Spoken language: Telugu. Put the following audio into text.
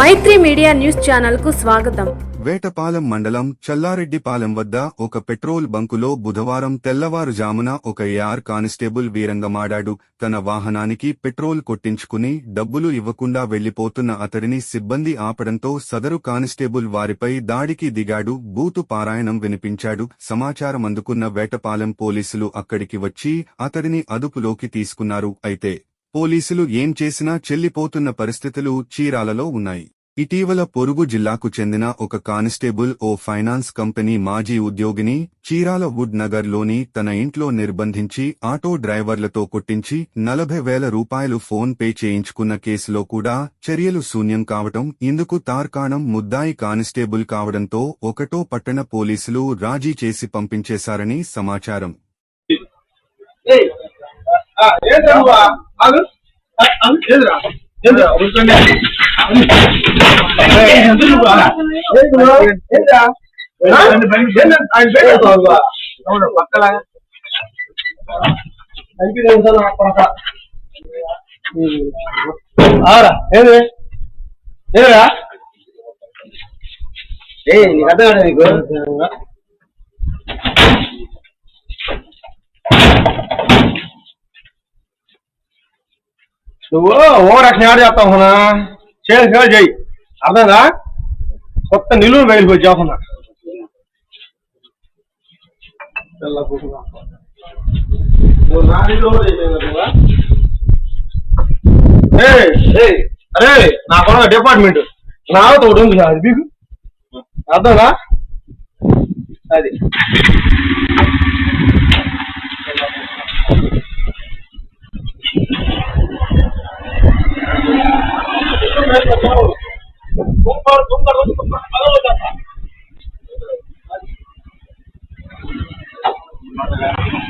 మైత్రి మీడియా న్యూస్ ఛానల్కు స్వాగతం. వేటపాలెం మండలం చల్లారెడ్డిపాలెం వద్ద ఒక పెట్రోల్ బంకులో బుధవారం తెల్లవారుజామున ఒక ఏఆర్ కానిస్టేబుల్ వీరంగమాడాడు. తన వాహనానికి పెట్రోల్ కొట్టించుకుని డబ్బులు ఇవ్వకుండా వెళ్ళిపోతున్న అతడిని సిబ్బంది ఆపడంతో సదరు కానిస్టేబుల్ వారిపై దాడికి దిగాడు. బూతు పారాయణం వినిపించాడు. సమాచారం అందుకున్న వేటపాలెం పోలీసులు అక్కడికి వచ్చి అతడిని అదుపులోకి తీసుకున్నారు. అయితే పోలీసులు ఏం చేసినా చెల్లిపోతున్న పరిస్థితులు చీరాలలో ఉన్నాయి. ఇటీవల పొరుగు జిల్లాకు చెందిన ఒక కానిస్టేబుల్ ఓ ఫైనాన్స్ కంపెనీ మాజీ ఉద్యోగిని చీరాల వుడ్ నగర్లోని తన ఇంట్లో నిర్బంధించి ఆటో డ్రైవర్లతో కొట్టించి నలభై వేల రూపాయలు ఫోన్ పే చేయించుకున్న కేసులో కూడా చర్యలు శూన్యం కావటం ఇందుకు తార్కాణం ముద్దాయి కానిస్టేబుల్ కావడంతో ఒకటో పట్టణ పోలీసులు రాజీ చేసి పంపించేశారని సమాచారం. ఆగు. చెప్తావా నువ్వు? అవును, పక్కల. ఏంది? ఏందిరా? ఏయ్, నీకు అర్థం కాదు నీకు? నువ్వు ఓ రక్షణ ఆడ చేస్తావు హనా? చేయాలి సేవ చేయి. అర్థంగా కొత్త నిలువు వెళ్ళిపోయి చేస్తున్నా అరే నా కొన డిపార్ట్మెంట్ నా ఒకటి ఉంది అది మీకు అర్థంగా అది. Thank you.